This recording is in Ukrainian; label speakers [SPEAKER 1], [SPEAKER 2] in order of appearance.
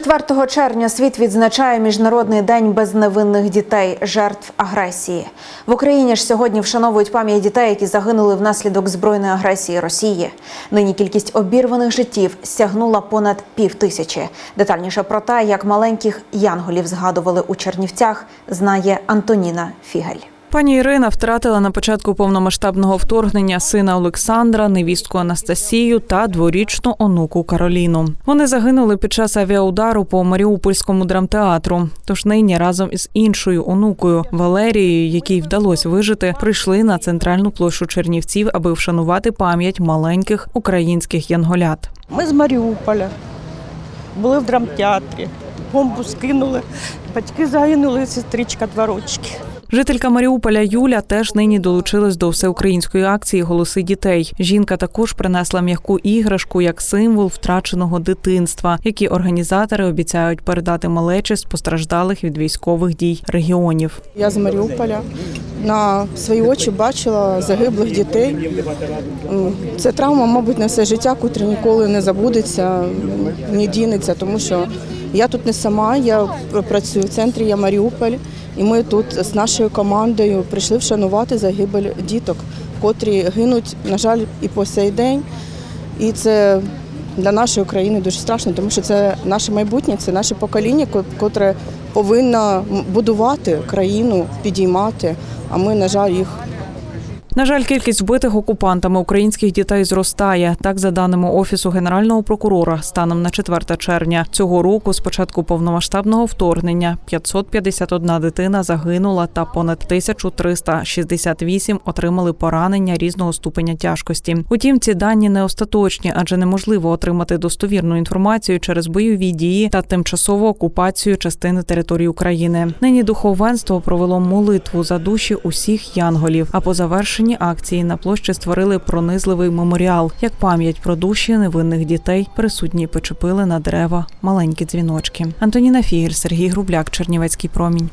[SPEAKER 1] 4 червня світ відзначає Міжнародний день безневинних дітей, жертв агресії. В Україні ж сьогодні вшановують пам'ять дітей, які загинули внаслідок збройної агресії Росії. Нині кількість обірваних життів сягнула понад пів тисячі. Детальніше про те, як маленьких янголів згадували у Чернівцях, знає Антоніна Фігель.
[SPEAKER 2] Пані Ірина втратила на початку повномасштабного вторгнення сина Олександра, невістку Анастасію та дворічну онуку Кароліну. Вони загинули під час авіаудару по Маріупольському драмтеатру. Тож нині разом із іншою онукою Валерією, якій вдалося вижити, прийшли на центральну площу Чернівців, аби вшанувати пам'ять маленьких українських янголят.
[SPEAKER 3] Ми з Маріуполя були в драмтеатрі. Бомбу скинули. Батьки загинули, сестричка два рочки.
[SPEAKER 2] Жителька Маріуполя Юля теж нині долучилась до всеукраїнської акції Голоси дітей. Жінка також принесла м'яку іграшку як символ втраченого дитинства, які організатори обіцяють передати малечі з постраждалих від військових дій регіонів.
[SPEAKER 4] Я з Маріуполя на свої очі бачила загиблих дітей. Це травма, мабуть, на все життя, котра ніколи не забудеться, не дінеться, тому що я тут не сама, я працюю в центрі, я Маріуполь, і ми тут з нашою командою прийшли вшанувати загибель діток, котрі гинуть, на жаль, і по сей день. І це для нашої країни дуже страшно, тому що це наше майбутнє, це наше покоління, котре повинно будувати країну, підіймати. А ми, на жаль, їх
[SPEAKER 2] На жаль, кількість вбитих окупантами українських дітей зростає. Так, за даними офісу генерального прокурора, станом на 4 червня цього року, з початку повномасштабного вторгнення, 551 дитина загинула та понад 1368 отримали поранення різного ступеня тяжкості. Утім, ці дані не остаточні, адже неможливо отримати достовірну інформацію через бойові дії та тимчасову окупацію частини території України. Нині духовенство провело молитву за душі усіх янголів. А по завершенні акції на площі створили пронизливий меморіал як пам'ять про душі невинних дітей. Присутні почепили на дерева маленькі дзвіночки. Антоніна Фігель, Сергій Грубляк, Чернівецький промінь.